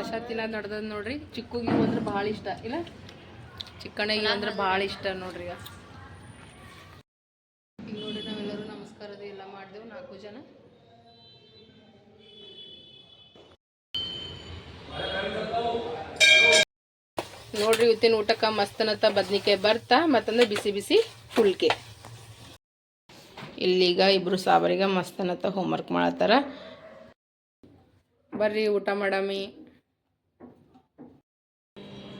ಪ್ರಸಾದ್ ತಿನ್ನೋದು ನಡ್ದದ ನೋಡ್ರಿ. ಚಿಕ್ಕಗಿ ಅಂದ್ರೆ ಭಾಳ ಇಷ್ಟ. ಇಲ್ಲ? ಚಿಕ್ಕಣ್ಣ ಇವು ಅಂದ್ರೆ ಭಾಳ ಇಷ್ಟ ನೋಡ್ರಿ. ಈಗ ನೋಡ್ರಿ ನಾವೆಲ್ಲರೂ ನಮಸ್ಕಾರದ ಎಲ್ಲ ಮಾಡಿದೆವು, ನಾಲ್ಕು ಜನ. ನೋಡ್ರಿ ಇವತ್ತಿನ ಊಟಕ್ಕೆ ಮಸ್ತನತ್ತ ಬದ್ನಿಕಾಯಿ ಬರ್ತಾ ಮತ್ತಂದ್ರೆ ಬಿಸಿ ಬಿಸಿ ಹುಲ್ಕೆ. ಇಲ್ಲಿಗ ಇಬ್ರು ಸಾಬರಿಗ ಮಸ್ತನತ್ತ ಹೋಮ್ವರ್ಕ್ ಮಾಡತ್ತಾರ. ಬರ್ರಿ ಊಟ ಮಾಡಮಿ.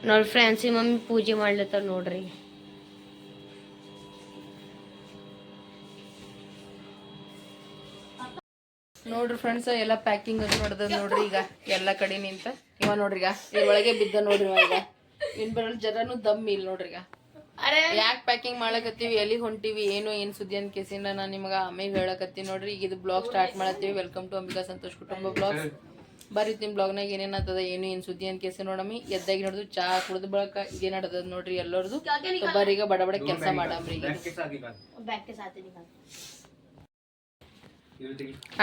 ನೋಡಿ ಫ್ರೆಂಡ್ಸಿ ಮಮ್ಮಿ ಪೂಜೆ ಮಾಡ್ಲತ್ತಾರ ನೋಡ್ರಿ. ನೋಡ್ರಿ ಫ್ರೆಂಡ್ಸ್ ಎಲ್ಲ ಪ್ಯಾಕಿಂಗ್ ಅದು ನೋಡ್ದ ನೋಡ್ರಿ ಈಗ ಎಲ್ಲ ಕಡೆ ನಿಂತ. ಇವ ನೋಡ್ರಿ ಈಗ ಇದ್ರೊಳಗೆ ಬಿದ್ದ ನೋಡ್ರಿ ಈಗ. ಇನ್ ಬರಲ್ ಜರನು ದಮ್ ಇಲ್ಲ ನೋಡ್ರಿ ಈಗ. ಯಾಕೆ ಪ್ಯಾಕಿಂಗ್ ಮಾಡಕತ್ತೀವಿ ಎಲ್ಲಿ ಹೊಂಟಿವಿ ಏನು ಏನ್ ಸುದ್ದಿ ಅಂತ ಕೇಸಿಂದ ನಾನು ನಿಮಗೆ ಆಮೇಲೆ ಹೇಳಕತ್ತೀನಿ ನೋಡ್ರಿ. ಈಗ ಇದು ಬ್ಲಾಗ್ ಸ್ಟಾರ್ಟ್ ಮಾಡತ್ತೀವಿ. ವೆಲ್ಕಮ್ ಟು ಅಂಬಿಕಾ ಸಂತೋಷ್ ಕುಟುಂಬ ಬ್ಲಾಗ್ಸ್ ಬರೀ ನಿಮ್ಮ ಬ್ಲಾಗ್ನಾಗ ಏನೇನು ಅದ ಏನು ಏನು ಸುದ್ದಿ ಅಂತ ಕೇಸ ನೋಡಮ್ಮಿ. ಎದ್ದಾಗಿ ನೋಡಿದ್ರು ಚಾ ಕುಡಿದ ಬಳಕ ಏನು ನಡ್ದದ ನೋಡ್ರಿ ಎಲ್ಲರದು. ಬರೀಗ ಬಡ ಬಡ ಕೆಲಸ ಮಾಡಮ್ರಿ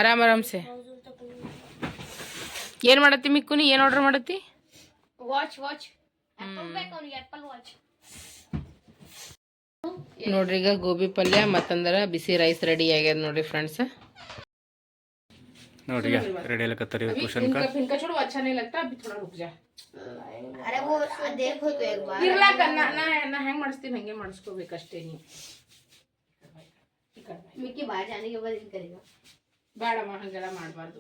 ಆರಾಮ್ ಸೆ. ಏನು ಮಾಡತ್ತಿ ಮಿಕ್ಕುನಿ? ಏನು ಆರ್ಡರ್ ಮಾಡತ್ತಿ? ವಾಚ್ ವಾಚ್ ನೋಡ್ರಿ ಈಗ ಗೋಬಿ ಪಲ್ಯ ಮತ್ತಂದ್ರೆ ಬಿಸಿ ರೈಸ್ ರೆಡಿ ಆಗ್ಯದ ನೋಡ್ರಿ ಫ್ರೆಂಡ್ಸ್ ನೋಡಿ ಈಗ ರೆಡಿ ಆಗತ್ತರಿ ಕ್ವಶನ್ का इनका छोड़ो अच्छा नहीं लगता अभी थोड़ा रुक जा अरे वो देखो तो एक बार ಇರ್ಲಾಕ ನಾ ನಾ ನಾ ಹೆಂಗ್ ಮಾಡಿಸ್ತೀನಿ ಹಂಗೆ ಮಾಡಿಸ್ಕೋಬೇಕಷ್ಟೇ ನೀವು मिक्की बाहर जाने के बाद इन करेगा ಬೇಡಮ್ಮ ಹಂಗೆಲ್ಲ ಮಾಡಬಾರ್ದು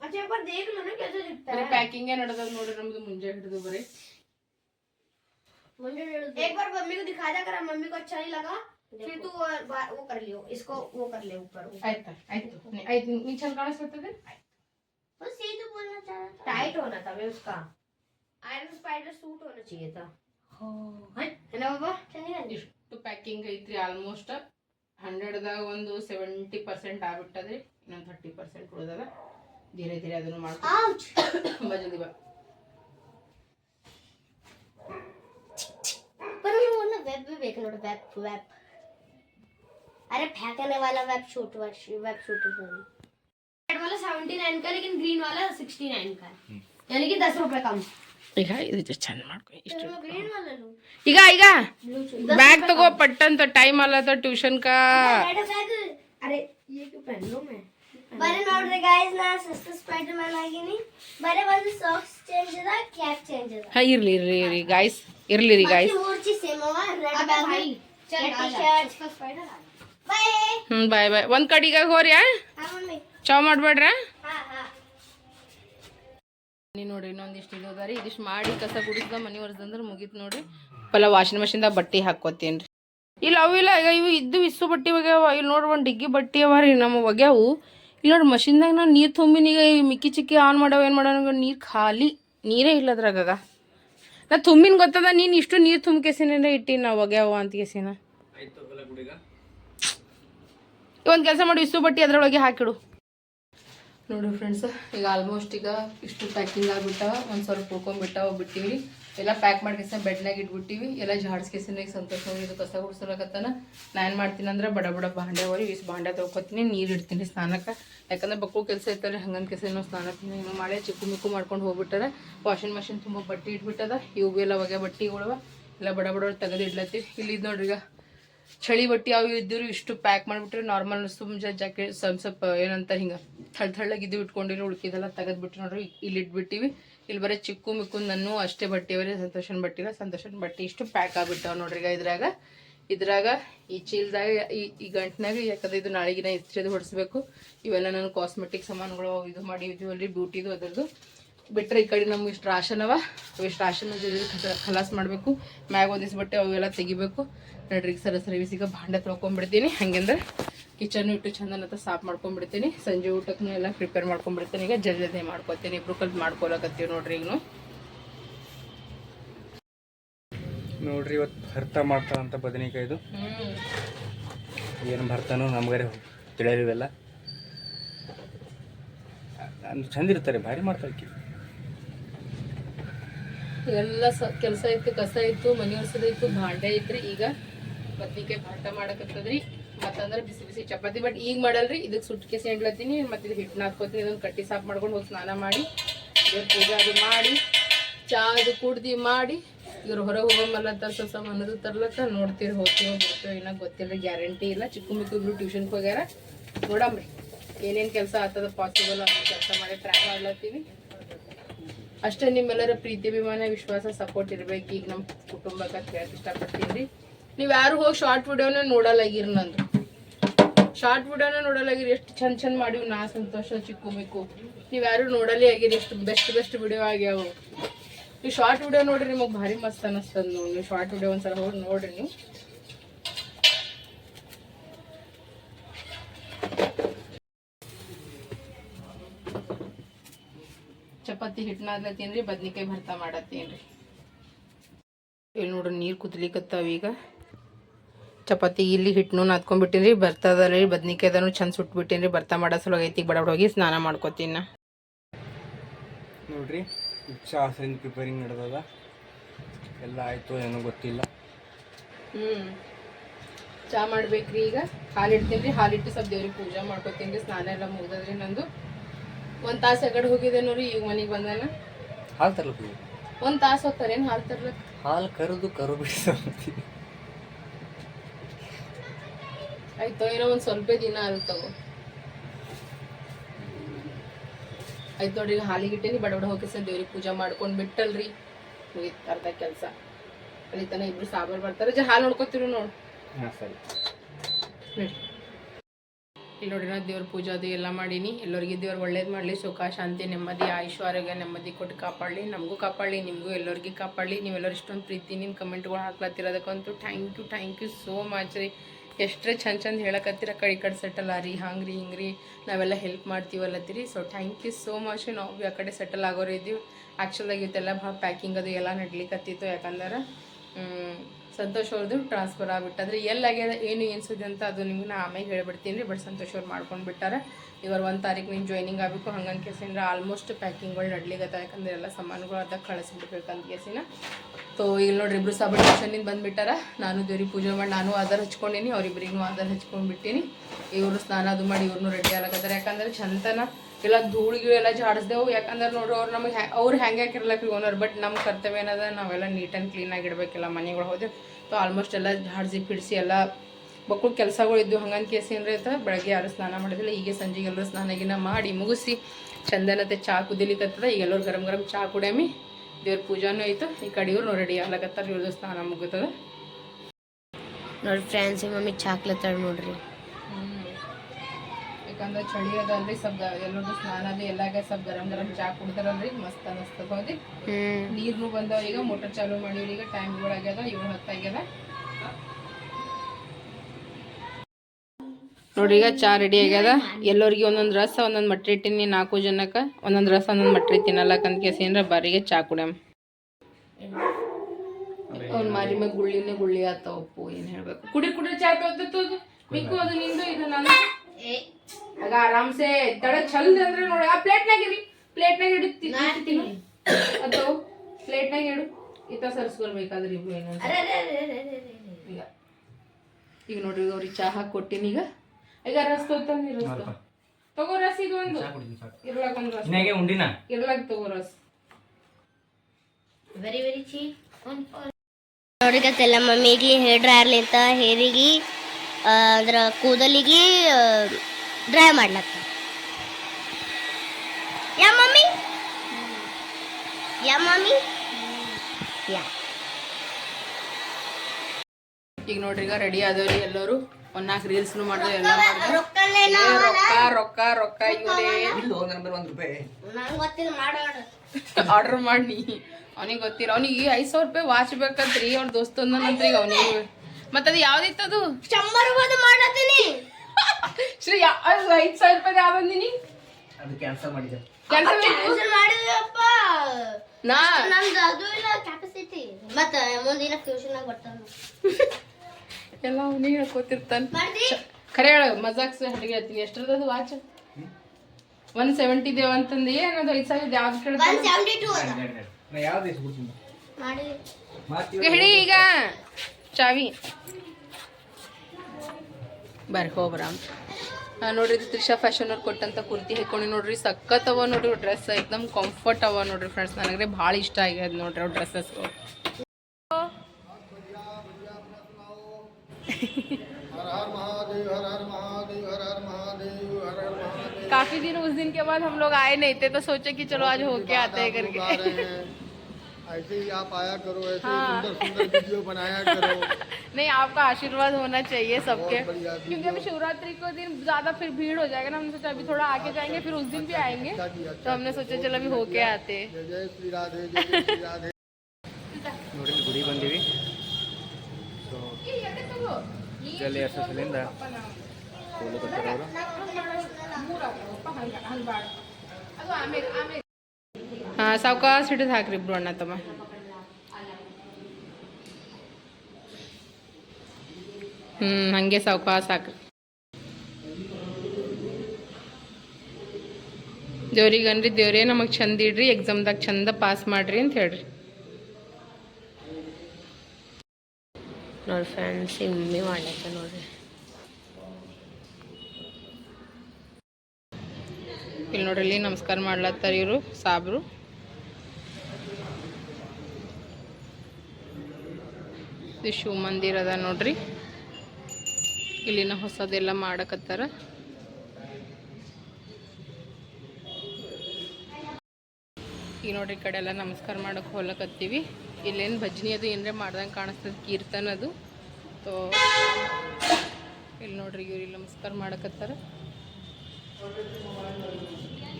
अच्छा एक बार देख लो ना कैसे दिखता ಬರೀ ಪ್ಯಾಕಿಂಗೇ ನಡೆದದ ನೋಡ್ರಿ ನಮ್ದು ಮುಂಜೆ ಹಿಡಿದು ಬರೀ मुझे एक बार मम्मी को दिखा दिया कर मम्मी को अच्छा नहीं लगा फिर तू वो बा- वो कर लियो इसको वो कर ले ऊपर ಆಯ್ತಾ ಆಯ್ತು ನೀ- ಆಯ್ತು ನೀ ಚಂದ ಕಾಣಿಸ್ತದೆ बस यही तो बोलना चाह रहा था टाइट होना था मैं उसका आयरन स्पाइडर सूट होना चाहिए था है ना बाबा चलिए ಇಷ್ಟು ಪ್ಯಾಕಿಂಗ್ ಐತ್ರಿ ಆಲ್ಮೋಸ್ಟ್ ಹಂಡ್ರೆಡ್ದಾಗ ಒಂದು ಸೆವೆಂಟಿ ಪರ್ಸೆಂಟ್ ಆಗ್ಬಿಟ್ಟದ್ರಿ ಇನ್ನೊಂದು ಥರ್ಟಿ ಪರ್ಸೆಂಟ್ ಉಳಿದದ ಧೀರೆ ಧೀರೆ ಅದನ್ನು ಮಾಡ್ಕೊಂಡು आउच ತುಂಬಾ ಜಲ್ದಿ ಬಾ पर वो ना वेब भी देख लो वेब वेब अरे फेंकने वाला web shoot web shooter red वाला 79 का लेकिन ग्रीन वाला 69 का यानी कि 10 रुपए कम ಈಗ ಇದು ಚೆಂದ ಮಾಡ್ಕೊ ಇಷ್ಟು ಈಗ ಈಗ ಬ್ಯಾಗ್ ತಗೋ ಪಟ್ಟಂತ ಟೈಮ್ ಅಲ್ಲದ ಟ್ಯೂಷನ್ ಕಾ ಅರೆ ಬರೀ ನೋಡ್ರಿ ಗಾಯ್ಸ್ ನಾ ಸಿಸ್ಟರ್ ಸ್ಪೈಡರ್ ಮ್ಯಾನ್ ಆಗಿನಿ ಬರೀ ಒಂದು ಸಾಕ್ಸ್ ಚೇಂಜ್ ಅದ ಕ್ಯಾಪ್ ಚೇಂಜ್ ಅದ ಹಾ ಇರ್ಲಿ ಇರ್ಲಿ ಇರ್ಲಿ ಗಾಯ್ಸ್ ಇರ್ಲಿ ರೀ ಗಾಯ್ಸ್ ಮೂರ್ಚಿ ಸೇಮ್ ಅವ ರೆಡ್ ಬ್ಯಾಗ್ ಚಲ್ ಟಿ ಶರ್ಟ್ ಸ್ಪೈಡರ್ ಹ್ಞೂ ಬಾಯ್ ಬಾಯ್ ಒಂದು ಕಡೆಗೆ ಹೋರಿ ಚಾವ್ ಮಾಡ್ಬೇಡ್ರ? ಮನಿ ನೋಡ್ರಿ ಇನ್ನೊಂದಿಷ್ಟು ಇದು ಅದಾರಿ. ಇದಿಷ್ಟು ಮಾಡಿ ಕಸ ಗುಡಿಸ್ದ ಮನಿ ಒರೆದಂದ್ರೆ ಮುಗೀತು ನೋಡ್ರಿ. ಪಲ್ಲ ವಾಷಿಂಗ್ ಮಷಿನ್ದಾಗ ಬಟ್ಟೆ ಹಾಕೋತೀನಿ ರೀ ಇಲ್ಲ ಅವು ಇಲ್ಲ ಈಗ ಇವು ಇದ್ದು ಇಸ್ಸು ಬಟ್ಟೆ ಒಗ್ಯಾವ. ಇಲ್ಲಿ ನೋಡಿ ಒಂದು ಡಿಗ್ಗಿ ಬಟ್ಟೆ ಅವ ರೀ ನಮ್ಮ ಒಗ್ಯಾವು. ಇಲ್ಲಿ ನೋಡಿ ಮಷಿನ್ದಾಗ ನಾವು ನೀರು ತುಂಬಿನೀಗ ಮಿಕ್ಕಿ ಚಿಕ್ಕಿ ಆನ್ ಮಾಡವ ಏನು ಮಾಡೋಣ ನೀರು ಖಾಲಿ. ನೀರೇ ಇಲ್ಲ ಅದ್ರಾಗ ನಾ ತುಂಬಿನ ಗೊತ್ತದ ನೀನು ಇಷ್ಟು ನೀರು ತುಂಬಿಕೆಸಿನ ಇಟ್ಟಿ ನಾವು ಒಗ್ಯಾವ ಅಂತ ಕೆಸಿನ. ಒಂದು ಕೆಲಸ ಮಾಡಿ ಇಷ್ಟು ಬಟ್ಟೆ ಅದರೊಳಗೆ ಹಾಕಿಡು. ನೋಡಿ ಫ್ರೆಂಡ್ಸ್ ಈಗ ಆಲ್ಮೋಸ್ಟ್ ಈಗ ಇಷ್ಟು ಪ್ಯಾಕಿಂಗ್ ಆಗ್ಬಿಟ್ಟಾವ ಒಂದು ಸ್ವಲ್ಪ ಉಳ್ಕೊಂಡ್ಬಿಟ್ಟಾವ ಬಿಟ್ಟಿವಿ ಎಲ್ಲ ಪ್ಯಾಕ್ ಮಾಡ್ಕೇಸ ಬೆಡ್ನಾಗ ಇಟ್ಬಿಟ್ಟಿವಿ ಎಲ್ಲ ಜಾಡ್ಸ್ಕೇಸಿನ ಈಗ ಸಂತೋಷ ನೋಡಿ ಇದು ಕಸ ಗುಡ್ಸಲಕತ್ತಾನ ನಾನು ಏನು ಮಾಡ್ತೀನಿ ಅಂದ್ರೆ ಬಡ ಬಡ ಬಾಂಡೆ ಹೋರಿ ಇಷ್ಟು ಬಾಂಡೆ ತೊಗೊತೀನಿ ನೀರು ಇಡ್ತೀನಿ ಸ್ನಾನಕ್ಕೆ. ಯಾಕಂದ್ರೆ ಬಕ್ಕು ಕೆಲಸ ಇರ್ತಾರೆ ಹಂಗನ್ ಕೆಲಸ ಏನೋ ಸ್ನಾನಕ್ಕೆ ಏನೋ ಮಾಡಿ ಚಿಕ್ಕು ಮಿಕ್ಕು ಮಾಡ್ಕೊಂಡು ಹೋಗ್ಬಿಟ್ಟಾರೆ ವಾಷಿಂಗ್ ಮಷಿನ್ ತುಂಬ ಬಟ್ಟೆ ಇಟ್ಬಿಟ್ಟದ. ಇವು ಎಲ್ಲ ಒಗೆ ಬಟ್ಟೆಗಳವ. ಎಲ್ಲ ಬಡ ಬಡವ್ರು ತೆಗೆದು ಇಡ್ಲತ್ತೀವಿ ಇಲ್ಲಿ ನೋಡ್ರಿ ಈಗ. ಚಳಿ ಬಟ್ಟೆ ಅವು ಇದ್ದಿರು ಇಷ್ಟು ಪ್ಯಾಕ್ ಮಾಡಿಬಿಟ್ರೆ ನಾರ್ಮಲ್ ಸುಮ್ ಜಾಕೆಟ್ ಸ್ವಲ್ಪ ಸ್ವಲ್ಪ ಏನಂತಾರೆ ಹಿಂಗೆ ಥಳ್ ಥಳ್ಳಗಿದ್ದು ಇಟ್ಕೊಂಡಿರೋ, ಉಳ್ಕಿದೆಲ್ಲ ತೆಗೆದ್ಬಿಟ್ಟು ನೋಡ್ರಿ, ಇಲ್ಲಿ ಇಟ್ಬಿಟ್ಟಿವಿ. ಇಲ್ಲಿ ಬರೀ ಚಿಕ್ಕು ಮಿಕ್ಕು ನನ್ನ ಅಷ್ಟೇ ಬಟ್ಟೆ ಅವರೇ, ಸಂತೋಷನ ಬಟ್ಟಿಲ್ಲ ಸಂತೋಷನ ಬಟ್ಟೆ ಇಷ್ಟು ಪ್ಯಾಕ್ ಆಗ್ಬಿಟ್ಟಾವ ನೋಡ್ರಿ ಈಗ ಇದ್ರಾಗ. ಇದ್ರಾಗ ಈ ಚೀಲ್ದಾಗ ಈ ಗಂಟ್ನಾಗ ಯಾಕಂದ್ರೆ ಇದು ನಾಳೆಗಿನ ಇಸ್ತ್ರಿದು ಹೊಡಿಸ್ಬೇಕು. ಇವೆಲ್ಲ ನಾನು ಕಾಸ್ಮೆಟಿಕ್ ಸಾಮಾನುಗಳು ಇದು ಮಾಡಿ ಜ್ಯುವೆಲ್ರಿ ಬ್ಯೂಟಿದು ಅದರದ್ದು. ಬಿಟ್ಟರೆ ಈ ಕಡೆ ನಮ್ಗೆ ಇಷ್ಟು ರಾಶನ್ ಅವ ಅವು ಇಷ್ಟು ರಾಶನ್ ಖಲಾಸ್ ಮಾಡಬೇಕು. ಮ್ಯಾಗ ಒಂದಿಸ್ ಬಟ್ಟೆ ಅವೆಲ್ಲ ತೆಗಿಬೇಕು. ನೋಡ್ರಿ ಈಗ ಸರ ಸರಿ ಈಗ ಭಾಂಡೆ ತೊಳ್ಕೊಂಡ್ಬಿಡ್ತೀನಿ ಹಂಗಂದ್ರೆ ಕಿಚನ್ ಇಟ್ಟು ಚಂದನತ್ತ ಸಾಫ್ ಮಾಡ್ಕೊಂಡ್ಬಿಡ್ತೀನಿ ಸಂಜೆ ಊಟಕ್ಕೂ ಎಲ್ಲ ಪ್ರಿಪೇರ್ ಮಾಡ್ಕೊಂಡ್ಬಿಡ್ತೀನಿ ಈಗ ಜಲ್ದಿ ಮಾಡ್ಕೊತೀನಿ. ಇಬ್ರು ಕಲ್ತು ಮಾಡ್ಕೊಳಕತ್ತೀವಿ ನೋಡ್ರಿ ಈಗ ನೋಡ್ರಿ ಇವತ್ತು ಭರ್ತ ಮಾಡ್ತಾರಂತ ಬದನೆಕಾಯ್ದು ಏನು ಭರ್ತಾನೋ ನಮ್ಗಾರೆ ತಿಳಿಯಲಿವೆಲ್ಲ ಚಂದ ಇರ್ತಾರೆ ಭಾರಿ ಮಾಡ್ತಾರೆ. ಎಲ್ಲ ಸ ಕೆಲಸ ಇತ್ತು ಕಸ ಇತ್ತು ಮನೆ ಇತ್ತು ಭಾಂಡೆ ಐತ್ರಿ ಈಗ ಬದ್ನಿಕಾಯಿ ಭಾಟ ಮಾಡಕತ್ತದ್ರಿ. ಮತ್ತಂದ್ರೆ ಬಿಸಿ ಬಿಸಿ ಚಪಾತಿ ಬಟ್ ಈಗ ಮಾಡಲ್ರಿ. ಇದಕ್ಕೆ ಸುಟ್ಕೇಸಿ ಇಡ್ಲತ್ತೀನಿ ಮತ್ತೆ ಇದು ಹಿಟ್ಟು ಹಾಕೋತೀನಿ ಇದೊಂದು ಕಟ್ಟಿ ಸಾಫ್ ಮಾಡ್ಕೊಂಡು ಹೋಗಿ ಸ್ನಾನ ಮಾಡಿ ದೇವ್ರ ಪೂಜೆ ಅದು ಮಾಡಿ, ಚಾ ಅದು ಕುಡ್ದು ಮಾಡಿ, ಇವ್ರು ಹೊರಗೆ ಹೋಗಮಲ್ಲ ಸ್ವಲ್ಪ ಮನದು ತರ್ಲತ್ತ ನೋಡ್ತೀರಿ ಹೋಗ್ತೀವೋ ಬರ್ತೀವೋ ಏನೋ ಗೊತ್ತಿಲ್ಲ, ಗ್ಯಾರಂಟಿ ಇಲ್ಲ. ಚಿಕ್ಕ ಮಿಕ್ಕ ಇಬ್ರು ಟ್ಯೂಷನ್ಗೆ ಹೋಗ್ಯಾರ. ನೋಡಮ್ರಿ ಏನೇನು ಕೆಲಸ ಆಗ್ತದ ಪಾಸಿಬಲ್ ಅನ್ನೋ ಕೆಲಸ ಮಾಡಿ ಟ್ರೈ ಮಾಡ್ಲತ್ತೀನಿ. ಅಷ್ಟೇ ನಿಮ್ಮೆಲ್ಲರ ಪ್ರೀತಿ, ಅಭಿಮಾನ, ವಿಶ್ವಾಸ ಸಪೋರ್ಟ್ ಇರಬೇಕು. ಈಗ ನಮ್ಮ ಕುಟುಂಬಕ್ಕೆ ಹೇಳಕ್ ಇಷ್ಟಪಡ್ತೀನಿ ರೀ. ನೀವು ಯಾರು ಹೋಗಿ ಶಾರ್ಟ್ ವಿಡಿಯೋನ ನೋಡಲಾಗಿರ್ ನಂದು ಶಾರ್ಟ್ ವಿಡಿಯೋನ ನೋಡಲಾಗಿರಿ, ಎಷ್ಟು ಚಂದ ಚಂದ ಮಾಡಿವಿ, ನಾ ಸಂತೋಷ, ಚಿಕ್ಕು ಮಿಕ್ಕು. ನೀವು ಯಾರು ನೋಡಲೇ ಆಗಿರಿ, ಎಷ್ಟು ಬೆಸ್ಟ್ ಬೆಸ್ಟ್ ವಿಡಿಯೋ ಆಗ್ಯಾವು. ನೀವು ಶಾರ್ಟ್ ವಿಡಿಯೋ ನೋಡ್ರಿ, ನಿಮಗೆ ಭಾರಿ ಮಸ್ತ್ ಅನ್ನಿಸ್ತದ ನೋಡಿ. ನೀವು ಶಾರ್ಟ್ ವಿಡಿಯೋ ಒಂದ್ಸಲ ಹೋಗಿ ನೋಡ್ರಿ ನೀವು. ಚಪಾತಿ ಹಿಟ್ಟನಾಗ್ಲತ್ತೀನಿ ರೀ ಬದ್ನಿಕಾಯಿ ಭರ್ತಾ ಮಾಡತ್ತೀನಿ ರೀ ಇಲ್ಲಿ ನೋಡ್ರಿ, ನೀರು ಕುದ್ಲಿಕತ್ತಾವ ಈಗ. ಚಪಾತಿ ಇಲ್ಲಿ ಹಿಟ್ಟನ್ನು ನಾದ್ಕೊಂಡ್ಬಿಟ್ಟಿನಿ ರೀ ಬರ್ತದಲ್ಲ ರೀ ಬದ್ನಿಕಾಯ್ದನು ಚಂದ ಸುಟ್ಬಿಟ್ಟಿನಿ ರೀ ಬರ್ತಾ ಮಾಡೋ ಸಲುವಾಗಿ ಐತಿ ಬಡ ಹೋಗಿ ಸ್ನಾನ ಮಾಡ್ಕೊತೀನಿ. ನೋಡ್ರಿ ಚಾ ಹಸಿರಿನ ಪ್ರಿಪೇರಿಂಗ್ ನಡೆದದ. ಎಲ್ಲ ಆಯಿತು ಏನೋ ಗೊತ್ತಿಲ್ಲ. ಹ್ಞೂ ಚಾ ಮಾಡ್ಬೇಕ್ರಿ ಈಗ. ಹಾಲಿಡ್ತೀನಿ ರೀ ಹಾಲಿಟ್ಟು ಸ್ವಲ್ಪ ದೇವ್ರಿಗೆ ಪೂಜೆ ಮಾಡ್ಕೋತೀನಿ ರೀ ಸ್ನಾನ ಎಲ್ಲ ಮುಗ್ದದ್ರಿ ನಂದು. ಒಂದು ತಾಸು ಎಗಡ್ ಹೋಗಿದೆ ನೋಡ್ರಿ ಈಗ ಮನೆಗೆ ಬಂದಾನ. ಹಾಲು ತರ್ಲಕ್ಕೆ ಒಂದು ತಾಸು ಹೋಗ್ತಾರೇನು ಹಾಲು ತರ್ಲಕ್ಕೆ ಹಾಲು ಕರೆದು ಕರು ಬಿಡಿಸ ಆಯ್ತು ಏನೋ ಒಂದು ಸ್ವಲ್ಪ ದಿನ ಅಲ್ಲಿ ತಗೋ ಆಯ್ತು ನೋಡ್ರಿ ಹಾಲಿಗಿಟ್ಟೇನಿ ಹಾಲಿಗೆ ಇಟ್ಟೇನಿ ಬಡ ಬಡ ಹೋಗಿ ಸರ್ ದೇವ್ರಿಗೆ ಪೂಜೆ ಮಾಡ್ಕೊಂಡು ಬಿಟ್ಟಲ್ರಿ ಮುಗೀತು ಅರ್ಧ ಕೆಲಸ ಅಲ್ಲಿ ತನ ಇಬ್ರು ಸಾಬರ್ ಬರ್ತಾರೆ ಜ ಹಾಲು ನೋಡ್ಕೊತೀರಿ ನೋಡು ಸರಿ ನೋಡಿ ಇಲ್ಲಿ ನೋಡಿ ನಾ ದೇವ್ರ ಪೂಜೆ ಅದು ಎಲ್ಲ ಮಾಡೀನಿ ಎಲ್ಲರಿಗೆ ದೇವ್ರು ಒಳ್ಳೇದು ಮಾಡಲಿ ಸುಖ ಶಾಂತಿ ನೆಮ್ಮದಿ ಆಯುಷ್ ಆರೋಗ್ಯ ನೆಮ್ಮದಿ ಕೊಟ್ಟು ಕಾಪಾಡಲಿ ನಮಗೂ ಕಾಪಾಡಲಿ ನಿಮಗೂ ಎಲ್ಲರಿಗೆ ಕಾಪಾಡಲಿ ನೀವೆಲ್ಲರೂ ಇಷ್ಟೊಂದು ಪ್ರೀತಿ ನಿಮ್ಮ ಕಮೆಂಟ್ಗಳು ಹಾಕ್ಲತ್ತಿರೋದಕ್ಕಂತೂ thank you thank you so much ರೀ ಎಷ್ಟೇ ಚಂದ ಚಂದ ಹೇಳಕತ್ತೀರ, ಕಡೆ ಕಡೆ ಸೆಟಲ್ ರೀ ಹಿಂಗೆ ರೀ ನಾವೆಲ್ಲ help ಮಾಡ್ತೀವಲ್ಲತ್ತೀರಿ. So thank you so much ನಾವು ಆ ಕಡೆ ಸೆಟಲ್ ಆಗೋರು ಇದ್ದೀವಿ ಆ್ಯಕ್ಚುಲಾಗಿ ಇವತ್ತೆಲ್ಲ ಭಾಳ ಪ್ಯಾಕಿಂಗ್ ಅದು ಎಲ್ಲ ನಡ್ಲಿಕ್ಕತ್ತಿತ್ತು ಯಾಕಂದ್ರೆ ಸಂತೋಷ್ ಅವ್ರದ್ದು ಟ್ರಾನ್ಸ್ಫರ್ ಆಗ್ಬಿಟ್ಟಂದ್ರೆ ಎಲ್ಲಾಗ್ಯದ ಏನು ಏನು ಅಂತ ಅದು ನಿಮ್ಗೆ ನಾ ಆಮೇಲೆ ಹೇಳ್ಬಿಡ್ತೀನಿ ರೀ, ಬಟ್ ಸಂತೋಷ್ ಅವ್ರು ಮಾಡ್ಕೊಂಡು ಬಿಟ್ಟಾರೆ. ಇವರು ಒಂದು ತಾರೀಕು ನಿಮ್ಮ ಜಾಯ್ನಿಂಗ್ ಆಗಬೇಕು ಹಂಗನ್ ಕೇಸಿಂದ್ರೆ ಆಲ್ಮೋಸ್ಟ್ ಪ್ಯಾಕಿಂಗ್ಗಳು ನಡ್ಲಿಗತ್ತ ಯಾಕಂದ್ರೆ ಎಲ್ಲ ಸಾಮಾನುಗಳು ಅದಾಗ ಕಳಿಸ್ಬಿಡ್ಬೇಕಂತ ಕೇಸಿನ ಸೊ ಈಗ ನೋಡ್ರಿ ಇಬ್ಬರು ಸಬ್ ಟ್ಯೂಷನಿಂದ ಬಂದ್ಬಿಟ್ಟಾರ. ನಾನು ದೇವ್ರಿಗೆ ಪೂಜೆ ಮಾಡಿ, ನಾನು ಆಧಾರ್ ಹಚ್ಕೊಂಡಿನಿ, ಅವ್ರಿಬ್ರಿಗೂ ಆಧಾರ್ ಹಚ್ಕೊಂಡ್ಬಿಟ್ಟಿನಿ ಇವರು ಸ್ನಾನ ಅದು ಮಾಡಿ ಇವ್ರನ್ನೂ ರೆಡಿ ಆಗತ್ತಾರೆ ಯಾಕಂದ್ರೆ ಚಂತನ ಎಲ್ಲ ಧೂಳಿಗೆ ಎಲ್ಲ ಜಾಡಿಸ್ದೆವು. ಯಾಕಂದ್ರೆ ನೋಡ್ರಿ ಅವ್ರು ನಮಗೆ ಅವ್ರು ಹೆಂಗೆ ಫ್ರೀ ಓನರ್ ಬಟ್ ನಮ್ಮ ಕರ್ತವ್ಯ ಏನದ ನಾವೆಲ್ಲ ನೀಟ್ ಆ್ಯಂಡ್ ಕ್ಲೀನಾಗಿ ಇಡಬೇಕೆಲ್ಲ ಮನೆಗಳು ಹೋದೆ ಸೊ ಆಲ್ಮೋಸ್ಟ್ ಎಲ್ಲ ಜಾಡಿಸಿ, ಪಿಡಿಸಿ ಎಲ್ಲ ಮಕ್ಕಳು ಕೆಲಸಗಳು ಇದ್ದು ಹಂಗಂತ ಕೇಸ್ ಏನ್ರಿ ಆಯ್ತು ಬೆಳಗ್ಗೆ ಯಾರು ಸ್ನಾನ ಮಾಡಿದಿಲ್ಲ ಈಗ ಸಂಜೆಗೆ ಎಲ್ಲರೂ ಸ್ನಾನ ಗಿನ ಮಾಡಿ ಮುಗಿಸಿ ಚಂದನತೆ ಚಾ ಕುದಿಲಿಕತ್ತದ. ಈಗ ಎಲ್ಲರೂ ಗರಂ ಗರಂ ಚಹಾ ಕುಡಿಯಮಿ. ದೇವ್ರ ಪೂಜಾನೂ ಆಯ್ತು ಈ ಕಡೆ ಇವ್ರು ರೆಡಿ ಆಗ್ಲಕತ್ತಾರ. ಇವ್ರದ್ದು ಸ್ನಾನ ಮುಗಿತದ. ನೋಡಿ ಫ್ರೆಂಡ್ಸ್ ಮಮ್ಮಿ ಚಾಕ್ಲೇಟ್ ನೋಡ್ರಿ. ಯಾಕಂದ್ರೆ ಚಳಿ ಅದಲ್ರಿ ಸ್ವಲ್ಪ ಎಲ್ಲರೂ ಸ್ನಾನ ಅದು ಎಲ್ಲಾಗ ಸ್ವಲ್ಪ ಗರಂ ಗರಂ ಚಾ ಕುಡ್ತಾರಲ್ರಿ ಮಸ್ತ್ ಅನಸ್ತದ ಹೌದಿ ನೀರ್ನು ಬಂದವ ಈಗ ಮೋಟರ್ ಚಾಲು ಮಾಡಿವ್ರಿ ಈಗ ಟೈಮ್ಗಳು ಆಗ್ಯದ ಏಳು ಹತ್ತಾಗ್ಯದ ನೋಡ್ರಿ ಈಗ ಚಾ ರೆಡಿ ಆಗ್ಯದ. ಎಲ್ಲರಿಗೆ ಒಂದೊಂದು ರಸ ಒಂದೊಂದು ಮಟ್ರಿ ಇಟ್ಟಿನಿ ನಾಲ್ಕು ಜನಕ್ಕೆ. ಒಂದೊಂದು ರಸ ಒಂದೊಂದು ಮಟ್ರಿ ಕೇಸಿ ಏನ್ರ ಬಾರಿಗೆ ಚಾ ಕುಡ್ಯಾಮ. ಅವ್ನ ಮಾರಿ ಮ್ಯಾಗ ಗುಳ್ಳಿನೇ ಗುಳ್ಳಿ ಆತಾವಪ್ಪು ಏನು ಏನ್ ಹೇಳ್ಬೇಕು. ಕುಡಿ ಕುಡಿ ಚಾ ತೋದು ಮಿಕ್ಕು ಅದು ನಿಂದು ಇದು ನಾನು ಆಗ ಆರಾಮ್ಸೆ ತಡ ಚಲ್ದ ಅಂದ್ರೆ ನೋಡಿ ಆ ಪ್ಲೇಟ್ನಾಗ ಇರ್ಲಿ. ಪ್ಲೇಟ್ನಾಗ ಇಡು ಅದು ಪ್ಲೇಟ್ನಾಗ ಇಡು. ಈತ ಸರ್ಸ್ಕೊಳ್ಬೇಕಾದ್ರೆ ಇವು ಏನು ಈಗ ಈಗ ನೋಡ್ರಿ ಅವ್ರಿಗೆ ಚಹಾ ಕೊಟ್ಟಿನಿ ಈಗ. ಈಗ ರಸ್ ತೊಗೊತಾನೆ ರಸ್. ತಗೋ. ರಸ್ ಇದು ಒಂದು. ಇರ್ಲಾಕ ಒಂದು ರಸ್. ಉಂಡಿನ? ಇರ್ಲಾಕ ತಗೋ ರಸ್. ವೆರಿ ವೆರಿ ಚೀಪ್ ನೋಡಿಕತ್ತೆಲ್ಲ ಮಮ್ಮಿಗೆ ಹೇರ್ ಡ್ರೈಯರ್ಲಿಂತ ಹೇರಿಗೆ ಅದ್ರ ಕೂದಲಿಗೆ ಡ್ರೈ ಮಾಡ್ಲಕ್ಕ. Yeah mummy? Yeah mummy? Yeah. ಈಗ ನೋಡ್ರಿ ಈಗ ರೆಡಿ ಆದವ್ರಿ ಎಲ್ಲರೂ. ಒಂದ್ ನಾಲ್ಕು ರೀಲ್ಸ್ನು ಮಾಡಿದ್ರು ಎಲ್ಲ ಮಾಡಿದ್ರು ರೊಕ್ಕ ರೊಕ್ಕ ರೊಕ್ಕ ಇವರೇ ಆರ್ಡರ್ ಮಾಡಿ ಅವನಿಗೆ ಗೊತ್ತಿಲ್ಲ. ಅವನಿಗೆ ಐದು ಸಾವಿರ ರೂಪಾಯಿ ವಾಚ್ ಬೇಕಂತ್ರಿ. ಅವ್ನ ದೋಸ್ತಂದನಂತ್ರಿ ಈಗ ಅವನಿಗೆ. ಮತ್ತೆ ಅದು ಯಾವ್ದಿತ್ತದು ಶಂಬರ್ ರೂಪಾಯಿ ಮಾಡತ್ತೀನಿ ಶ್ರೀ ಐದು ಸಾವಿರ ರೂಪಾಯಿ ಯಾವ ಬಂದಿನಿ ಅದು ಕ್ಯಾನ್ಸಲ್ ಮಾಡಿದೆ. ಕ್ಯಾನ್ಸಲ್ ಕ್ಯಾನ್ಸಲ್ ಮಾಡಿದ್ವಪ್ಪ ನಾ ನಂದು ಅದು ಇಲ್ಲ ಕ್ಯಾಪಸಿಟಿ ಮತ್ತೆ ಮುಂದಿನ ಟ್ಯೂಷನ್ ಬರ್ತಾನೆ. ಎಲ್ಲ ಅವನಿಗೆ ಹೇಳ್ಕೊತಿರ್ತಾನೆ. ಖರೆ ಹೇಳ ಮಜಾಕ್ಸ್ ಹಡಿಗೆ ಹೇಳ್ತೀನಿ ಎಷ್ಟ್ರದ್ದು ವಾಚ್ ಒನ್ ಸೆವೆಂಟಿ ದೇವ್ ಅಂತಂದು ಏನದು ಐದು ಸಾವಿರ ಯಾವ್ದು ಕೇಳ್ತಾನೆ. ಅದ. ಯಾವ್ದು ಇಸ್ಬಿಡ್ತೀನಿ ಮಾಡಿ. ಮಾತಿ ಈಗ. ಚಾವಿ ಬರ್ರಿ ಹೋಗ್ಬರಾಮ್ ನೋಡ್ರಿ ಇದು ತ್ರಿಷಾ ಫ್ಯಾಷನ್ ಅವ್ರು ಕೊಟ್ಟಂತ ಕುರ್ತಿ ಹಾಕೊಂಡು ನೋಡ್ರಿ ಸಖತ್ ಅವ ನೋಡ್ರಿ ಡ್ರೆಸ್ ಎಕ್ದಮ್ ಕಂಫರ್ಟ್ ಅವ ನೋಡ್ರಿ ಫ್ರೆಂಡ್ಸ್ ನನಗೆ ಭಾಳ ಇಷ್ಟ ಆಗ್ಯದ ನೋಡ್ರಿ ಅವ್ ಡ್ರೆಸ್ಸಸ್ಗಳು काफी दिन उस दिन के बाद हम लोग आए नहीं थे तो सोचे कि चलो आज होके आते हैं करके ऐसे ही आप आया करो ऐसे हाँ। सुंदर सुंदर वीडियो बनाया करो नहीं आपका आशीर्वाद होना चाहिए सबके क्योंकि अभी शिवरात्रि को दिन ज़्यादा फिर भीड़ हो जाएगा ना हमने सोचा अभी थोड़ा आगे जाएँगे फिर उस दिन भी आएँगे तो हमने सोचा चलो अभी होके आते जय श्री राधे जय श्री राधे गुड़ी बंदी हुई तो चले ऐसा चलेंदा बोलो ಹಾ ಸಾವಕಾಶ ಹಿಡಿದು ಹಾಕ್ರಿ ಇಬ್ರು ಅಣ್ಣ ತಮ್ಮ. ಹ್ಮ್ ಹಂಗೆ ಸಾವುಕಾಸ್ ಹಾಕ್ರಿ. ದೇವ್ರಿಗೆ ಅನ್ರಿ ದೇವ್ರೇ ನಮಗೆ ಚಂದ ಇಡ್ರಿ ಎಕ್ಸಾಮ್ದಾಗ ಚಂದ ಪಾಸ್ ಮಾಡ್ರಿ ಅಂತ ಹೇಳ್ರಿ. ನೋಡಿ ಫ್ರೆಂಡ್ಸ್ ಇಮ್ಮಿ ಮಾಡ್ಲತ್ತ ನೋಡ್ರಿ. ಇಲ್ಲಿ ನೋಡ್ರಿ ನಮಸ್ಕಾರ ಮಾಡ್ಲತ್ತಾರ ಇವರು ಸಾಬ್ರು. ಇದು ಶಿವ ಮಂದಿರ ಅದ ನೋಡ್ರಿ. ಇಲ್ಲಿನ ಹೊಸದೆಲ್ಲ ಮಾಡಕತ್ತಾರ. ಈ ನೋಡ್ರಿ ಕಡೆ ಎಲ್ಲ ನಮಸ್ಕಾರ ಮಾಡಕ್ಕೆ ಹೋಗ್ಲಕತ್ತೀವಿ ಇಲ್ಲೇನು ಭಜನಿ ಅದು ಏನರೇ ಮಾಡ್ದಂಗೆ ಕಾಣಿಸ್ತದೆ ಕೀರ್ತನ ಅದು. ತೋ, ಇಲ್ಲಿ ನೋಡ್ರಿ ಇವ್ರು ನಮಸ್ಕಾರ ಮಾಡಕತ್ತಾರ.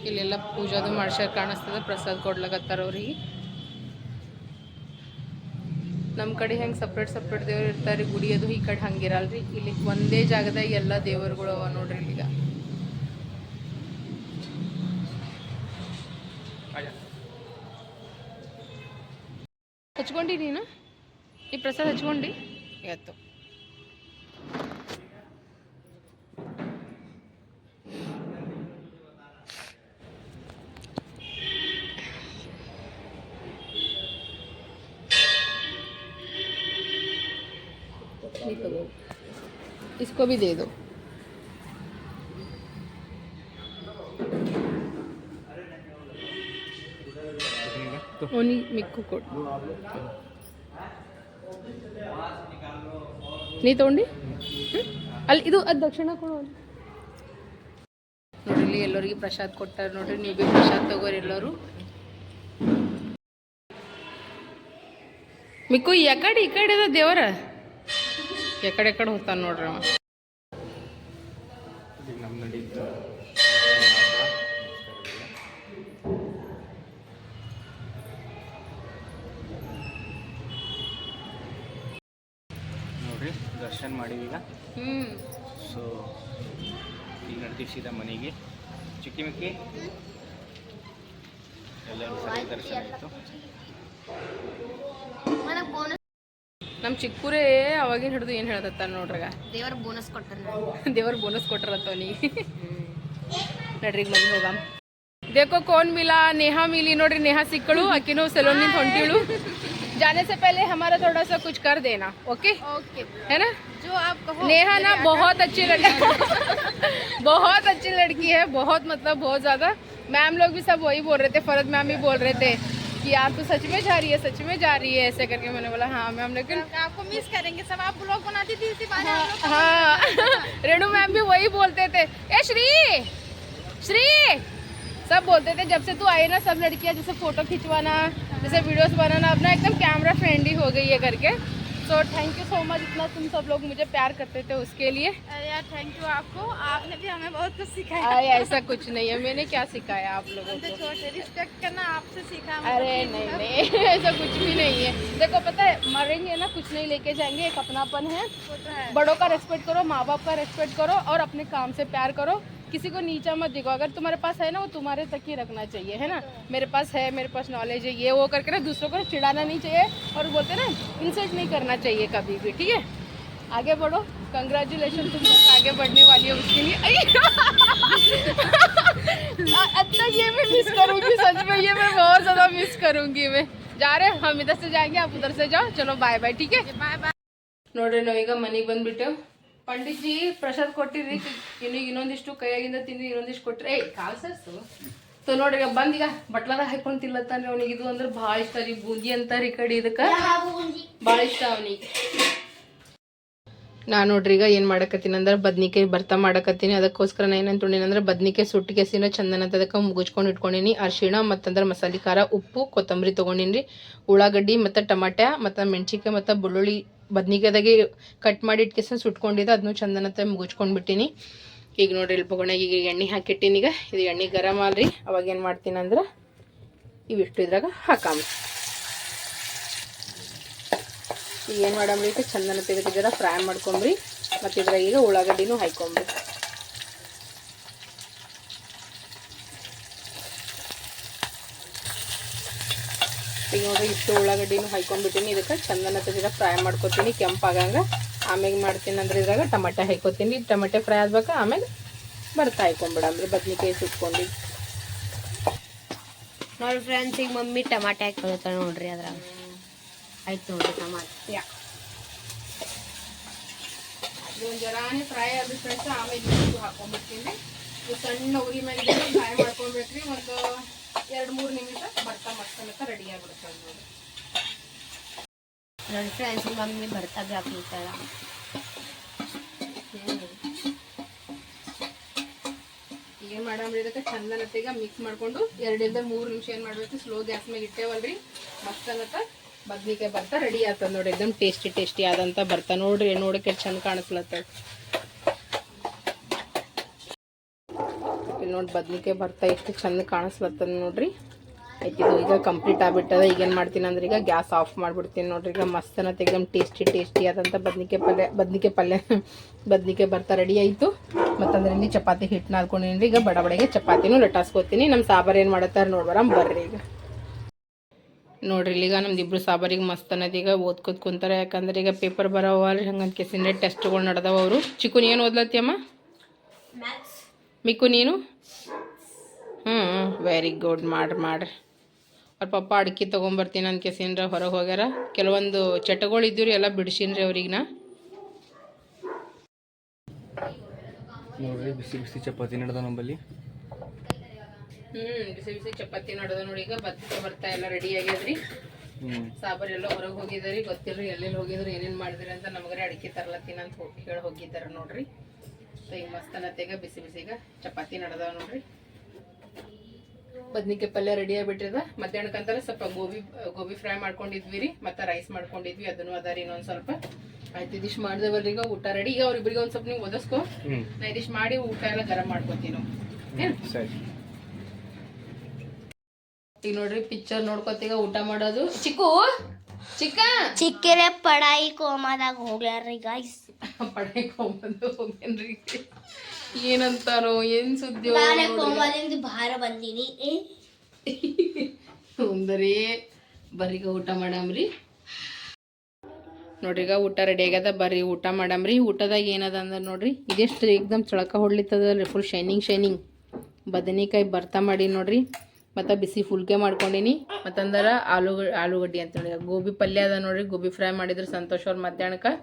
ಇಲ್ಲೆಲ್ಲ ಪೂಜಾದು ಮಾಡ್ಸ ಕಾಣಿಸ್ತದ, ಪ್ರಸಾದ ಕೊಡ್ಲಕತ್ತಾರ ಅವ್ರಿಗೆ. ನಮ್ಮ ಕಡೆ ಹೆಂಗೆ ಸಪ್ರೇಟ್ ಸಪ್ರೇಟ್ ದೇವ್ರು ಇರ್ತಾರೆ, ಗುಡಿ ಅದು ಈ ಕಡೆ ಹಂಗಿರಲ್ರಿ. ಇಲ್ಲಿ ಒಂದೇ ಜಾಗದಾಗ ಎಲ್ಲ ದೇವರುಗಳು ಅವ ನೋಡ್ರಿ ಇಲ್ಲಿಗ ಹಚ್ಕೊಂಡಿ ನೀನು? ಈ ಪ್ರಸಾದ ಹಚ್ಕೊಂಡಿ ಎತ್ತು इसको भी दे दो ಓನಿ ಮಿಕ್ಕು ಕೊಡು ನೀ ತಗೊಂಡಿ ಹ್ಮ್? ಅಲ್ಲಿ ಇದು ಅದು ದಕ್ಷಿಣ ಕೊಡು ಅಲ್ಲಿ. ನೋಡ್ರಿ ಇಲ್ಲಿ ಎಲ್ಲರಿಗೆ ಪ್ರಸಾದ ಕೊಟ್ಟಾರ ನೋಡ್ರಿ ನೀವು ಭೀ ಪ್ರಸಾದ ತಗೋರಿ ಎಲ್ಲರೂ ಮಿಕ್ಕು ಎಕಡೆ ಈ ಕಡೆ ಅದ ದೇವರ ಎಕಡೆ ಎಕಡೆ ಹೋಗ್ತಾನ ನೋಡ್ರಿ ಅವ ಮಾಡಿದ್ದೀಗ ಸೊ ಈಗ ನಡ್ತೀವಿ ಸೀದಾ ಮನೆಗೆ. ಚಿಕ್ಕಿಮಿಕ್ಕಿ. ಎಲ್ಲರೂ ಸರಿ ದರ್ಶನ ಆಯಿತು. ನಮ್ಮ ಚಿಕ್ಕೂರೇ ಅವಾಗಿನ ಹಿಡಿದು ಏನು ಹೇಳ್ದತ್ತ ನೋಡ್ರಗ ದೇವ್ರ ಬೋನಸ್ ಕೊಟ್ಟರ ದೇವ್ರ ಬೋನಸ್ ಕೊಟ್ಟರತ್ತ ಅವನಿಗೆ ನಡ್ರಿ ಮನೆ ಹೋಗಾಮ. ದೇಖೋ ಕೋನ್ ಮಿಲ ನೇಹಾ ಮಿಲಿ. ನೋಡ್ರಿ ನೇಹಾ ಸಿಕ್ಕಳು ಅಕ್ಕಿನೂ ಸೆಲೋನ್ ನಿಂತ ಹೊಂಟಿಳು. ಜಾನೆ से पहले ಹಮಾರ थोड़ा सा ಕುಚ್ कर देना ओके ओके है जो आप कहो नेहा ना बहुत अच्छी लड़की है। बहुत अच्छी लड़की है बहुत मतलब बहुत ज़्यादा। मैम लोग भी सब वही बोल रहे थे फरद मैम भी बोल रहे थे कि यार तू सच में जा रही है सच में जा रही है ऐसे करके मैंने बोला हाँ मैम लेकिन आपको मिस करेंगे सब आप ब्लॉग बनाती थी इसी बारे हाँ, हाँ। रेणु मैम भी वही बोलते थे। ए श्री! श्री! सब बोलते थे जब से तू आई ना सब लड़कियाँ जैसे फ़ोटो खिंचवाना जैसे वीडियोस बनाना अपना एकदम कैमरा फ्रेंडली हो गई है करके। So thank you so much इतना तुम सब लोग मुझे प्यार करते थे उसके लिए। यार थैंक यू आपको। आपने भी हमें बहुत कुछ सिखाया। अरे ऐसा कुछ नहीं है। मैंने क्या सिखाया आप लोगों को? छोटे रिस्पेक्ट करना आपसे सीखा अरे नहीं नहीं ऐसा कुछ भी नहीं है। देखो पता है मरेंगे ना कुछ नहीं लेके जाएँगे एक अपनापन है। तो है। बड़ों का रेस्पेक्ट करो माँ बाप का रेस्पेक्ट करो और अपने काम से प्यार करो। किसी को नीचा मत दिखो। अगर तुम्हारे पास है ना वो तुम्हारे तक ही रखना चाहिए है ना? मेरे पास है मेरे पास नॉलेज है ये वो करके ना दूसरों को चिढ़ाना नहीं चाहिए और बोलते ना इंसल्ट नहीं करना चाहिए कभी भी ठीक है? आगे बढ़ो। कंग्रेचुलेशन तुम लोग आगे बढ़ने वाली हो उसके लिए। अच्छा ये मैं मिस करूँगी सच में ये मैं बहुत ज़्यादा मिस करूँगी मैं। जा रहे हम इधर से जाएँगे आप उधर से जाओ। चलो बाय बाय ठीक है? बाय बाय नोडे नोएगा मनी बन बेटे। ಪಂಡಿತ್ಜಿ, ಪ್ರಸಾದ್ ಕೊಟ್ಟಿರಿ. ಇನ್ನು ಇನ್ನೊಂದಿಷ್ಟು ಕೈಯಾಗಿಂದ ತಿಂದು ಇನ್ನೊಂದಿಷ್ಟು ಕೊಟ್ರಿ. ಏಯ್, ಕಾಲ್ ಸರ್ಸು. ಸೊ ನೋಡ್ರಿ ಬಂದೀಗ ಬಟ್ಲಾದಾಗ ಹಾಕೊಂಡ್ ತಿನ್ಲತ್ತಾನ್ರಿ ಅವ್ನಿಗೆ. ಇದು ಅಂದ್ರೆ ಭಾಳ ಇಷ್ಟ ರೀ, ಬೂಂದಿ ಅಂತಾರ ಈ ಕಡೆ ಇದಕ್ಕೆ. ಭಾಳ ಇಷ್ಟ ಅವನಿಗೆ. ನಾ ನೋಡ್ರಿ, ಈಗ ಏನು ಮಾಡಕತ್ತೀನಿ ಅಂದ್ರೆ ಬದ್ನಿಕಾಯಿ ಭರ್ತ ಮಾಡಕತ್ತೀನಿ. ಅದಕ್ಕೋಸ್ಕರ ನಾನು ಏನಂತ ಅಂದ್ರೆ ಬದ್ನಿಕಾಯಿ ಸುಟ್ಟಿಗೆಸಿನ ಚಂದನ ಅದಕ್ಕೆ ಮುಗಿಸ್ಕೊಂಡು ಇಟ್ಕೊಂಡಿನಿ. ಅರ್ಶಿಣ ಮತ್ತಂದ್ರೆ ಮಸಾಲೆ ಖಾರ, ಉಪ್ಪು, ಕೊತ್ತಂಬರಿ ತೊಗೊಂಡಿನಿ ರೀ ಉಳ್ಳಾಗಡ್ಡಿ ಮತ್ತು ಟಮಾಟ್ಯ ಮತ್ತು ಮೆಣಸಿನ್ಕಾಯಿ ಮತ್ತು ಬೆಳ್ಳುಳ್ಳಿ ಬದ್ನಿಕಾಯ್ದಾಗೆ ಕಟ್ ಮಾಡಿ ಇಟ್ಕೆಸ ಸುಟ್ಕೊಂಡಿದ್ದೆ ಅದನ್ನು ಚಂದನತ್ತ ಮುಗಿಸ್ಕೊಂಡು ಬಿಟ್ಟಿನಿ ಈಗ ನೋಡ್ರಿ ಇಲ್ಲಿ ಪಗೋಣ ಈಗ ಎಣ್ಣೆ ಹಾಕಿಟ್ಟಿನಿ ಈಗ. ಇದು ಎಣ್ಣೆ ಗರಮ್ ಅಲ್ರಿ ಅವಾಗ ಏನು ಮಾಡ್ತೀನಿ ಅಂದ್ರೆ ಇವಿಷ್ಟು ಇದ್ರಾಗ ಹಾಕಾಮ. ಈಗ ಏನು ಮಾಡಮ್ರಿ ಈಗ ಚಂದನ ತೆಗೆದಿದ್ದೀರ ಫ್ರೈ ಮಾಡ್ಕೊಂಬ್ರಿ. ಮತ್ತು ಇದ್ರಾಗ ಈಗ ಉಳ್ಳಾಗಡ್ಡಿನೂ ಹಾಕೊಂಬ್ರಿ ಈಗ ನೋಡ್ರಿ ಇಷ್ಟು ಉಳ್ಳಾಗಡ್ಡಿನೂ ಹಾಕೊಂಡ್ಬಿಟ್ಟಿನಿ ಇದಕ್ಕೆ ಚಂದನ ತೆಗೆದ ಫ್ರೈ ಮಾಡ್ಕೊತೀನಿ. ಕೆಂಪಾಗಂಗ. ಆಮೇಲೆ ಮಾಡ್ತೀನಿ ಅಂದ್ರೆ ಇದ್ರಾಗ ಟಮಾಟೆ ಹಾಕೋತೀನಿ ಟಮಾಟೆ ಫ್ರೈ ಆದ್ಬೇಕು ಆಮೇಲೆ ಬರ್ತಾ ಹಾಕೊಂಬಿಡಮ್ರಿ ಬದ್ನಿಕಾಯಿ ಸುಟ್ಕೊಂಡು ನೋಡಿ ಫ್ರೆಂಡ್ಸ್ ಈಗ ಮಮ್ಮಿ ಟಮಾಟೆ ಹಾಕೊಳ್ತಾಳೆ ನೋಡ್ರಿ ಅದ್ರಾಗ. ಆಯ್ತು ನೋಡ್ರಿ ಟಮಾಟೆ. ಜರಾನೇ ಫ್ರೈ ಆದ ಫ್ರೆಂಡ್ಸ್ ಆಮೇಲೆ ಹಾಕೊಂಡ್ಬಿಡ್ತೀನಿ. ಸಣ್ಣ ಉರಿ ಮೇಲೆ ಫ್ರೈ ಮಾಡ್ಕೊಳ್ಬೇಕ್ರಿ ಒಂದು ಎರಡು ಮೂರು ನಿಮಿಷ ಬರ್ತಾ ಮಸ್ತ್ ರೆಡಿ ಆಗ್ಬಿಡುತ್ತೆ ನೋಡಿ ನೋಡಿ ಫ್ರೆಂಡ್ಸ್ ಮಮ್ಮಿ ಬರ್ತಾ ಹಾಕ್ಲಿತ್ತಾಳ ಏನು ಮಾಡಮ್ರಿ ಇದಕ್ಕೆ ಚಂದನತೆಗ ಮಿಕ್ಸ್ ಮಾಡ್ಕೊಂಡು ಎರಡರಿಂದ ಮೂರು ನಿಮಿಷ ಏನು ಮಾಡ್ಬೇಕು? ಸ್ಲೋ ಗ್ಯಾಸ್ ಮೇಲೆ ಇಟ್ಟೇವಲ್ರಿ. ಮಸ್ತನತ್ತ ಬದ್ನಿಕಾಯಿ ಬರ್ತಾ ರೆಡಿ ಆಗ್ತದೆ ನೋಡಿ ಎಕ್ದಮ್ ಟೇಸ್ಟಿ ಟೇಸ್ಟಿ ಆದಂತ ಬರ್ತಾ ನೋಡ್ರಿ ನೋಡಕ್ಕೆ ಎಷ್ಟು ಚಂದ ಕಾಣಿಸ್ಲತ್ತ. ನೋಡಿ ಬದ್ನಿಕಾಯಿ ಬರ್ತಾ ಎಷ್ಟು ಚಂದ ಕಾಣಿಸ್ಲತ್ತದ ನೋಡ್ರಿ. ಆಯ್ತು ಇದು ಈಗ ಕಂಪ್ಲೀಟ್ ಆಗಿಬಿಟ್ಟದ. ಈಗ ಏನು ಮಾಡ್ತೀನಿ ಅಂದ್ರೆ ಈಗ ಗ್ಯಾಸ್ ಆಫ್ ಮಾಡಿಬಿಡ್ತೀನಿ ನೋಡ್ರಿ. ಈಗ ಮಸ್ತನ ತೆಗ್ದಂ ಟೇಸ್ಟಿ ಟೇಸ್ಟಿ ಆದಂಥ ಬದ್ನಿಕಾಯಿ ಪಲ್ಯ ಬದ್ನಿಕಾಯಿ ಪಲ್ಯ. ಬದ್ನಿಕಾಯಿ ಬರ್ತಾ ರೆಡಿ ಆಯಿತು. ಮತ್ತಂದ್ರೆ ಇಲ್ಲಿ ಚಪಾತಿ ಹಿಟ್ಟು ನಾದ್ಕೊಂಡಿನಿ ಈಗ ಬಡ ಬಡಗೆ ಚಪಾತಿನೂ ಲಟಾಸ್ಕೋತೀನಿ ನಮ್ಮ ಸಾಂಬಾರು ಏನು ಮಾಡತ್ತಾರೆ ನೋಡ್ಬಾರ ಬರ್ರಿ ಈಗ. ನೋಡ್ರಿ ಈಗ ನಮ್ದು ಇಬ್ರು ಸಾಬಾರಿಗೆ ಮಸ್ತ್ ಅನ್ನೋದು ಈಗ ಓದ್ಕೋದ್ ಕುಂತಾರೆ. ಯಾಕಂದ್ರೆ ಈಗ ಪೇಪರ್ ಬರೋವಲ್ರಿ ಹಂಗಂತ ಕೇಸಿಂದ್ರೆ ಟೆಸ್ಟ್ಗಳು ನಡೆದವ ಅವರು. ಚಿಕ್ಕುನ್ ಏನು ಓದ್ಲತ್ತಿಯಮ್ಮ ಮಿಕ್ಕು ನೀನು? ಹ್ಞೂ ವೆರಿ ಗುಡ್ ಮಾಡ್ರಿ ಮಾಡ್ರಿ. ಅವ್ರ ಪಪ್ಪ ಅಡಿಕೆ ತೊಗೊಂಬರ್ತೀನಿ ಅಂತ ಕೆಸಿನ್ರ ಹೊರಗೆ ಹೋಗ್ಯಾರ. ಕೆಲವೊಂದು ಚಟಗಳು ಇದ್ದೀವ್ರಿ ಎಲ್ಲ ಬಿಡಿಸಿನ್ರಿ ಅವ್ರಿಗೆ ನಾ ನೋಡ್ರಿ ಬಿಸಿ ಬಿಸಿ ಚಪಾತಿ ನಡೆದ ನಂಬಲ್ಲಿ. ಹ್ಮ್ ಬಿಸಿ ಬಿಸಿ ಚಪಾತಿ ನಡೆದ ನೋಡಿ ಈಗ ಬತ್ತಿ ಬರ್ತಾ ಎಲ್ಲ ರೆಡಿ ಆಗ್ಯದ್ರಿ. ಸಾಬರ್ ಎಲ್ಲ ಹೊರಗೆ ಹೋಗಿದ್ರಿ ಗೊತ್ತಿಲ್ರಿ ಎಲ್ಲೆಲ್ಲಿ ಹೋಗಿದ್ರು ಏನೇನ್ ಮಾಡಿದ್ರಿ ಅಂತ ನಮಗರೆ ಅಡಿಕೆ ತರ್ಲತ್ತೀನಿ ಅಂತ ಹೋಗಿ ಹೇಳಿ ಹೋಗಿದ್ದಾರ ನೋಡ್ರಿ. ಸೊ ಈಗ ಮಸ್ತ್ ಅನ್ನತ್ತೀಗ ಬಿಸಿ ಬಿಸಿಗ ಚಪಾತಿ ನಡೆದಾವ ನೋಡ್ರಿ. ಬದ್ನಿಕಾಯಿ ಪಲ್ಯ ರೆಡಿ ಆಗಿಬಿಟ್ಟಿದೆ. ಮತ್ತೆ ಏನಕ್ಕಂತಾರೆ ಸ್ವಲ್ಪ ಗೋಬಿ ಗೋಬಿ ಫ್ರೈ ಮಾಡ್ಕೊಂಡಿದ್ವಿ ರೀ ಮತ್ತೆ ರೈಸ್ ಮಾಡ್ಕೊಂಡಿದ್ವಿ ಅದನ್ನು ಅದ ರೀ ಇನ್ನೊಂದ್ ಸ್ವಲ್ಪ. ಆಯ್ತು ಇದಿಷ್ಟು ಮಾಡ್ದೇವಲ್ರಿ ಈಗ ಊಟ ರೆಡಿ ಈಗ ಅವ್ರಿಬ್ರಿಗೆ ಒಂದ್ ಸ್ವಲ್ಪ ನೀವು ಓದಿಸ್ಕೊ ಹ್ಞೂ ನಾ ಇದಿಷ್ಟು ಮಾಡಿ ಊಟ ಎಲ್ಲ ಗರಂ ಮಾಡ್ಕೊತೀನಿ ನಾವು. ಏನ್? ನೋಡ್ರಿ ಪಿಕ್ಚರ್ ನೋಡ್ಕೊತೀಗ ಊಟ ಮಾಡೋದು. ಚಿಕ್ಕು! ಚಿಕ್ಕ! ಚಿಕ್ಕರೆ ಪಡಾಯಿ ಕೋಮಾದಾಗ ಹೋಗ್ಯಾರ್ರಿ ಗಾಯ್ಸ್ ಪಡಾಯಿ ಕೋಮದ ಹೋಗ್ಯನ್ರಿ. ಏನಂತಾರೋ ಏನ್ ಸುದ್ದಿ ನಾಳೆ ಭಾರ ಬಂದೀನಿ. ಸುಂದರಿ ಬರೀಗ ಊಟ ಮಾಡಮ್ರಿ. ನೋಡ್ರಿಗ ಊಟ ರೆಡಿ ಆಗ್ಯದ ಬರ್ರಿ ಊಟ ಮಾಡಮ್ರಿ. ಊಟದಾಗ ಏನದ ಅಂದ್ರೆ ನೋಡ್ರಿ ಇದೆಷ್ಟು ಏಕ್ದಮ್ ಚಳಕ ಹೊಡ್ಲಿತ್ತದಲ್ರಿ ಫುಲ್ ಶೈನಿಂಗ್ ಶೈನಿಂಗ್ ಬದನೆಕಾಯಿ ಬರ್ತಾ ಮಾಡಿ ನೋಡ್ರಿ. ಮತ್ತು ಬಿಸಿ ಫುಲ್ಕೆ ಮಾಡ್ಕೊಂಡಿನಿ. ಮತ್ತಂದ್ರೆ ಆಲೂ ಆಲೂಗಡ್ಡಿ ಅಂತ ನೋಡಿ ಗೋಬಿ ಪಲ್ಯ ಅದ ನೋಡ್ರಿ ಗೋಬಿ ಫ್ರೈ ಮಾಡಿದ್ರೆ ಸಂತೋಷ ಅವ್ರ ಮಧ್ಯಾಹ್ನಕ್ಕೆ.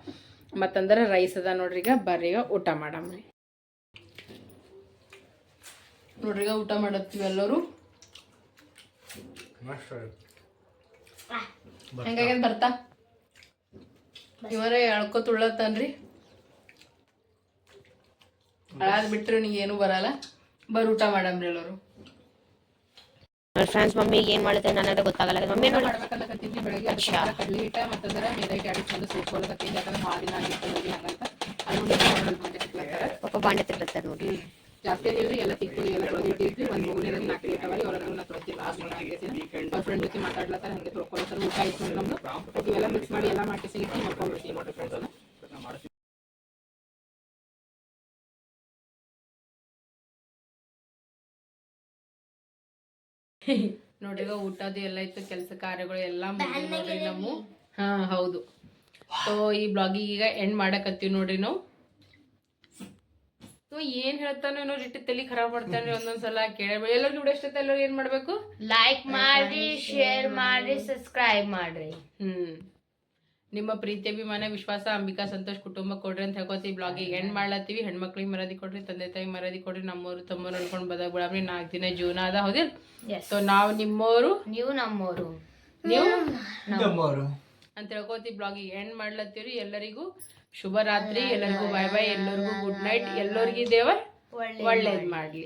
ಮತ್ತಂದ್ರೆ ರೈಸ್ ಅದ ನೋಡ್ರಿ ಈಗ ಬರ್ರಿ ಊಟ ಮಾಡಮ್ರಿ. ನೋಡ್ರಿ ಈಗ ಊಟ ಮಾಡತ್ತೀವಿ ಎಲ್ಲರೂ. ಹೆಂಗಾಗ್ಯದ ಬರ್ತಾ? ಇವರೇ ಎಳ್ಕೋ ತುಳ್ಳತ್ತನ್ರಿ ಅಳಾದ್ ಬಿಟ್ರೆ ನೀನು ಏನು ಬರಲ್ಲ. ಬರ್ ಊಟ ಮಾಡಮ್ರಿ ಎಲ್ಲರು. ಫ್ರೆಂಡ್ಸ್ ಮಮ್ಮಿಗೆ ಏನ್ ಮಾಡುತ್ತೆ ನನಗೆ ಗೊತ್ತಾಗಲ್ಲ. ಮಮ್ಮಿ ನೋಡಿ. ಬೆಳಿಗ್ಗೆ ಬೆಳಗ್ಗೆ ಅದಕ್ಕೆ ಕಡ್ಲಿ ಹಿಟ್ಟ ಮತ್ತಂದ್ರೆ ಮೇದೈಟ್ ಆಡಿ ಚಂದ ಯಾಕಂದ್ರೆ ಭಾಳ ಅಂತ ಆಗಿತ್ತು ಹೋಗಿ ಹಂಗಂತ. ಅದು ಪಪ್ಪ ಬಾಂಡೆ ತಿರ್ಲತ್ತಾರ ನೋಡಿ ಜಾಸ್ತಿ ಏನಿಲ್ರಿ ಎಲ್ಲ ಎಲ್ಲ ತೊಳೆದಿಟ್ಟಿರ್ತೀವಿ ಒಂದು ಮೂಗಿನ ನಾಲ್ಕು ಲಾಸ್ಟ್ ಅವ್ರ ಫ್ರೆಂಡ್ ಜೊತೆ ಮಾತಾಡ್ಲತ್ತಾರ ಹಂಗೆ ತೊಳ್ಕೊಳತ್ತಾರ ಊಟ ಆಯ್ತು ನಮ್ದು. ಇವೆಲ್ಲ ಮಿಕ್ಸ್ ಮಾಡಿ ಎಲ್ಲ ಮಾಡಿ ಸಿಗಿಟ್ಟು ಮಾಡ್ಕೊಂಡ್ಬಿಡ್ತೀವಿ ನೋಡ್ರಿ ಫ್ರೆಂಡ್ಸ್ ನೋಡಿ ಈಗ ಎಲ್ಲ ಇತ್ತು. ಕೆಲಸ ಕಾರ್ಯಗಳು ಎಲ್ಲ ಮುಗಿದ್ರಿ ನಮ್ಮ ನಾವು ಹಾ ಹೌದು. ಸೊ ಈ ಬ್ಲಾಗಿಗೆ ಈಗ ಎಂಡ್ ಮಾಡಕತ್ತೀವಿ ನೋಡ್ರಿ ನಾವು. ಸೊ ಏನ್ ಹೇಳ್ತಾನೋ ರೀತಿ ತಲೆ ಖರಾಬ್ ಮಾಡ್ತಾನೆ ಒಂದೊಂದ್ಸಲ ಕೇಳಬೇಕು ಎಲ್ಲರೂ ನೋಡಿ ಇಷ್ಟ ಎಲ್ಲರೂ ಏನ್ ಮಾಡ್ಬೇಕು? ಲೈಕ್ ಮಾಡ್ರಿ ಶೇರ್ ಮಾಡ್ರಿ ಸಬ್ಸ್ಕ್ರೈಬ್ ಮಾಡ್ರಿ. ಹ್ಮ್. ನಿಮ್ಮ ಪ್ರೀತಿ ಅಭಿಮಾನ ವಿಶ್ವಾಸ ಅಂಬಿಕಾ ಸಂತೋಷ್ ಕುಟುಂಬ ಕೊಡ್ರಿ ಅಂತ ಹೇಳ್ಕೊತೀವಿ. ಬ್ಲಾಗಿಗೆ ಹೆಣ್ಣು ಮಾಡ್ಲತ್ತೀವಿ. ಹೆಣ್ಮಕ್ಳಿಗೆ ಮರದಿ ಕೊಡ್ರಿ ತಂದೆ ತಾಯಿ ಮರದಿ ಕೊಡ್ರಿ ನಮ್ಮವರು ತಮ್ಮವ್ರು ಅನ್ಕೊಂಡು ಬದಾಗ ಬಿಡಾಮ್ರಿ ನಾಲ್ಕು ದಿನ ಜೀವನ ಅದ ಹೌದಿಲ್? ಸೊ ನಾವು ನಿಮ್ಮವರು ನೀವು ನಮ್ಮವರು ನೀವು? ಅಂತ ಹೇಳ್ಕೊತೀವಿ. ಬ್ಲಾಗಿಗೆ ಹೆಣ್ಣು ಮಾಡ್ಲತ್ತೀವ್ರಿ. ಎಲ್ಲರಿಗೂ ಶುಭ ರಾತ್ರಿ ಎಲ್ಲರಿಗೂ ಬಾಯ್ ಬಾಯ್ ಎಲ್ಲರಿಗೂ ಗುಡ್ ನೈಟ್ ಎಲ್ಲರಿಗೂ ದೇವ ಒಳ್ಳೇದು ಮಾಡ್ಲಿ.